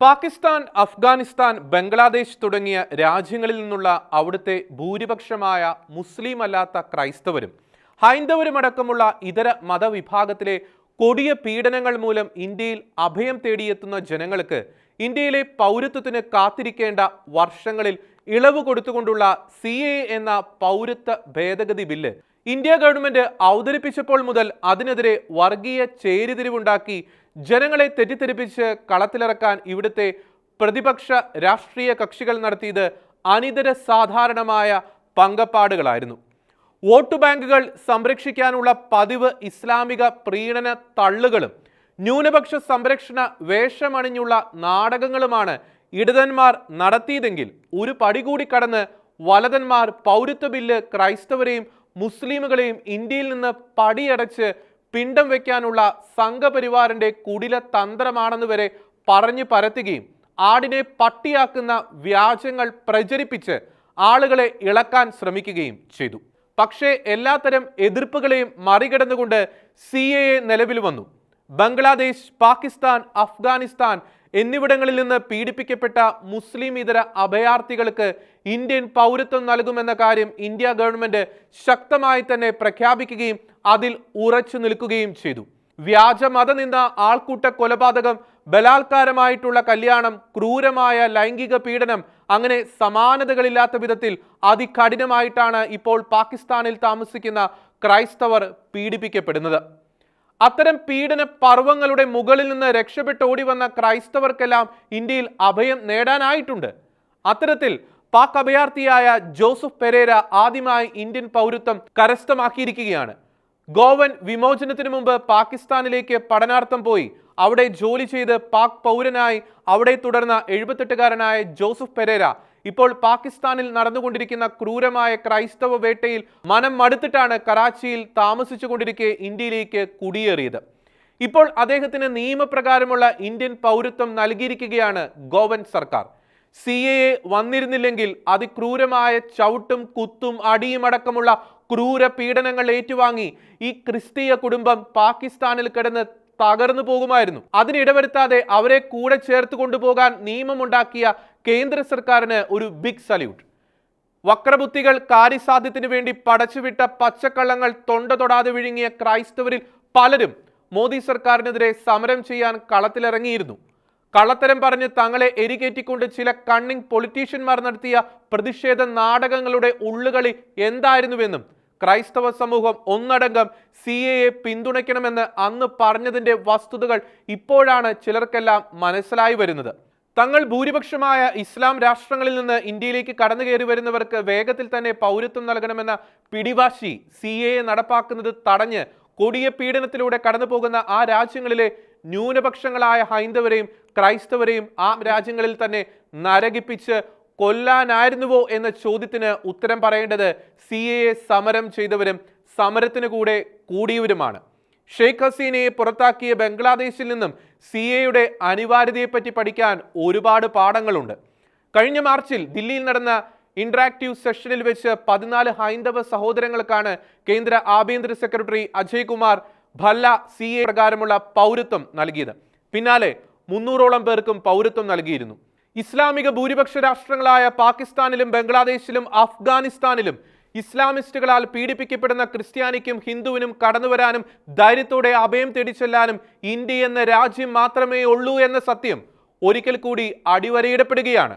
പാകിസ്ഥാൻ അഫ്ഗാനിസ്ഥാൻ ബംഗ്ലാദേശ് തുടങ്ങിയ രാജ്യങ്ങളിൽ നിന്നുള്ള അവിടുത്തെ ഭൂരിപക്ഷമായ മുസ്ലിം അല്ലാത്ത ക്രൈസ്തവരും ഹൈന്ദവരുമടക്കമുള്ള ഇതര മതവിഭാഗത്തിലെ കൊടിയ പീഡനങ്ങൾ മൂലം ഇന്ത്യയിൽ അഭയം തേടിയെത്തുന്ന ജനങ്ങൾക്ക് ഇന്ത്യയിലെ പൗരത്വത്തിന് കാത്തിരിക്കേണ്ട വർഷങ്ങളിൽ ഇളവ് കൊടുത്തുകൊണ്ടുള്ള സി എ എന്ന പൗരത്വ ഭേദഗതി ബില്ല് ഇന്ത്യ ഗവൺമെന്റ് അവതരിപ്പിച്ചപ്പോൾ മുതൽ അതിനെതിരെ വർഗീയ ചേരിതിരിവുണ്ടാക്കി ജനങ്ങളെ തെറ്റിദ്ധരിപ്പിച്ച് കളത്തിലിറക്കാൻ ഇവിടുത്തെ പ്രതിപക്ഷ രാഷ്ട്രീയ കക്ഷികൾ നടത്തിയത് അനിതര സാധാരണമായ പങ്കപ്പാടുകളായിരുന്നു. വോട്ട് ബാങ്കുകൾ സംരക്ഷിക്കാനുള്ള പതിവ് ഇസ്ലാമിക പ്രീണന തള്ളുകളും ന്യൂനപക്ഷ സംരക്ഷണ വേഷമണിഞ്ഞുള്ള നാടകങ്ങളുമാണ് ഇടതന്മാർ നടത്തിയതെങ്കിൽ ഒരു പടി കൂടി കടന്ന് വലതന്മാർ പൗരത്വ ബില്ല് ക്രൈസ്തവരെയും മുസ്ലിമുകളെയും ഇന്ത്യയിൽ നിന്ന് പടിയടച്ച് പിണ്ടം വയ്ക്കാനുള്ള സംഘപരിവാറിന്റെ കുടില തന്ത്രമാണെന്ന് വരെ പറഞ്ഞു പരത്തുകയും ആടിനെ പട്ടിയാക്കുന്ന വ്യാജങ്ങൾ പ്രചരിപ്പിച്ച് ആളുകളെ ഇളക്കാൻ ശ്രമിക്കുകയും ചെയ്തു. പക്ഷേ എല്ലാത്തരം എതിർപ്പുകളെയും മറികടന്നുകൊണ്ട് സി എ നിലവിൽ വന്നു. ബംഗ്ലാദേശ് പാകിസ്ഥാൻ അഫ്ഗാനിസ്ഥാൻ എന്നിവിടങ്ങളിൽ നിന്ന് പീഡിപ്പിക്കപ്പെട്ട മുസ്ലിം ഇതര അഭയാർത്ഥികൾക്ക് ഇന്ത്യൻ പൗരത്വം നൽകുമെന്ന കാര്യം ഇന്ത്യ ഗവൺമെന്റ് ശക്തമായി തന്നെ പ്രഖ്യാപിക്കുകയും അതിൽ ഉറച്ചു നിൽക്കുകയും ചെയ്തു. വ്യാജ മതനിന്ദ ആൾക്കൂട്ട കൊലപാതകം ബലാത്കാരമായിട്ടുള്ള കല്യാണം ക്രൂരമായ ലൈംഗിക പീഡനം അങ്ങനെ സമാനതകളില്ലാത്ത വിധത്തിൽ അതികഠിനമായിട്ടാണ് ഇപ്പോൾ പാകിസ്ഥാനിൽ താമസിക്കുന്ന ക്രൈസ്തവർ പീഡിപ്പിക്കപ്പെടുന്നത്. അത്തരം പീഡന പർവങ്ങളുടെ മുകളിൽ നിന്ന് രക്ഷപ്പെട്ട് ഓടി വന്ന ക്രൈസ്തവർക്കെല്ലാം ഇന്ത്യയിൽ അഭയം നേടാനായിട്ടുണ്ട്. അത്തരത്തിൽ പാക് അഭയാർത്ഥിയായ ജോസഫ് പെരേര ആദ്യമായി ഇന്ത്യൻ പൗരത്വം കരസ്ഥമാക്കിയിരിക്കുകയാണ്. ഗോവൻ വിമോചനത്തിന് മുമ്പ് പാകിസ്ഥാനിലേക്ക് പഠനാർത്ഥം പോയി. അവിടെ ജോലി ചെയ്ത് പാക് പൗരനായി അവിടെ തുടർന്ന എഴുപത്തെട്ടുകാരനായ ജോസഫ് പെരേര ഇപ്പോൾ പാകിസ്ഥാനിൽ നടന്നുകൊണ്ടിരിക്കുന്ന ക്രൂരമായ ക്രൈസ്തവ വേട്ടയിൽ മനം മടുത്തിട്ടാണ് കറാച്ചിയിൽ താമസിച്ചു താമസിച്ചുകൊണ്ടിരിക്കെ ഇന്ത്യയിലേക്ക് കുടിയേറിയത്. ഇപ്പോൾ അദ്ദേഹത്തിന് നിയമപ്രകാരമുള്ള ഇന്ത്യൻ പൗരത്വം നൽകിയിരിക്കുകയാണ് ഗോവൻ സർക്കാർ. സി എ എ വന്നിരുന്നില്ലെങ്കിൽ അതിക്രൂരമായ ചവിട്ടും കുത്തും അടിയും അടക്കമുള്ള ക്രൂര പീഡനങ്ങൾ ഏറ്റുവാങ്ങി ഈ ക്രിസ്തീയ കുടുംബം പാകിസ്ഥാനിൽ കിടന്ന് തകർന്നു പോകുമായിരുന്നു. അതിനിടവരുത്താതെ അവരെ കൂടെ ചേർത്ത് കൊണ്ടുപോകാൻ നിയമമുണ്ടാക്കിയ കേന്ദ്ര സർക്കാരിന് ഒരു ബിഗ് സല്യൂട്ട് വക്രബുദ്ധികൾ കാര്യസാധ്യത്തിന് വേണ്ടി പടച്ചുവിട്ട പച്ചക്കള്ളങ്ങൾ തൊണ്ട തൊടാതെ വിഴുങ്ങിയ ക്രൈസ്തവരിൽ പലരും മോദി സർക്കാരിനെതിരെ സമരം ചെയ്യാൻ കളത്തിലിറങ്ങിയിരുന്നു. കള്ളത്തരം പറഞ്ഞ് തങ്ങളെ എരികേറ്റിക്കൊണ്ട് ചില കണ്ണിങ് പൊളിറ്റീഷ്യന്മാർ നടത്തിയ പ്രതിഷേധ നാടകങ്ങളുടെ ഉള്ളുകളി എന്തായിരുന്നുവെന്നും ക്രൈസ്തവ സമൂഹം ഒന്നടങ്കം സി എ എ പിന്തുണയ്ക്കണമെന്ന് അന്ന് പറഞ്ഞതിന്റെ വസ്തുതകൾ ഇപ്പോഴാണ് ചിലർക്കെല്ലാം മനസ്സിലായി വരുന്നത്. തങ്ങൾ ഭൂരിപക്ഷമായ ഇസ്ലാം രാഷ്ട്രങ്ങളിൽ നിന്ന് ഇന്ത്യയിലേക്ക് കടന്നു കയറി വരുന്നവർക്ക് വേഗത്തിൽ തന്നെ പൗരത്വം നൽകണമെന്ന പിടിവാശി സി എ നടപ്പാക്കുന്നത് തടഞ്ഞ് കൊടിയ പീഡനത്തിലൂടെ കടന്നു പോകുന്ന ആ രാജ്യങ്ങളിലെ ന്യൂനപക്ഷങ്ങളായ ഹൈന്ദവരെയും ക്രൈസ്തവരെയും ആ രാജ്യങ്ങളിൽ തന്നെ നരകിപ്പിച്ച് കൊല്ലാനായിരുന്നുവോ എന്ന ചോദ്യത്തിന് ഉത്തരം പറയേണ്ടത് സി എ സമരം ചെയ്തവരും സമരത്തിന് കൂടെ കൂടിയവരുമാണ്. ഷെയ്ഖ് ഹസീനയെ പുറത്താക്കിയ ബംഗ്ലാദേശിൽ നിന്നും സി എയുടെ അനിവാര്യതയെപ്പറ്റി പഠിക്കാൻ ഒരുപാട് പാഠങ്ങളുണ്ട്. കഴിഞ്ഞ മാർച്ചിൽ ദില്ലിയിൽ നടന്ന ഇന്ററാക്റ്റീവ് സെഷനിൽ വെച്ച് പതിനാല് ഹൈന്ദവ സഹോദരങ്ങൾക്കാണ് കേന്ദ്ര ആഭ്യന്തര secretary Ajay Kumar Bhalla C A പ്രകാരമുള്ള പൗരത്വം നൽകിയത്. പിന്നാലെ മുന്നൂറോളം പേർക്കും പൗരത്വം നൽകിയിരുന്നു. ഇസ്ലാമിക ഭൂരിപക്ഷ രാഷ്ട്രങ്ങളായ പാകിസ്ഥാനിലും ബംഗ്ലാദേശിലും അഫ്ഗാനിസ്ഥാനിലും ഇസ്ലാമിസ്റ്റുകളാൽ പീഡിപ്പിക്കപ്പെടുന്ന ക്രിസ്ത്യാനിക്കും ഹിന്ദുവിനും കടന്നുവരാനും ധൈര്യത്തോടെ അഭയം തേടിച്ചെല്ലാനും ഇന്ത്യ എന്ന രാജ്യം മാത്രമേ ഉള്ളൂ എന്ന സത്യം ഒരിക്കൽ കൂടി അടിവരയിടപ്പെടുകയാണ്.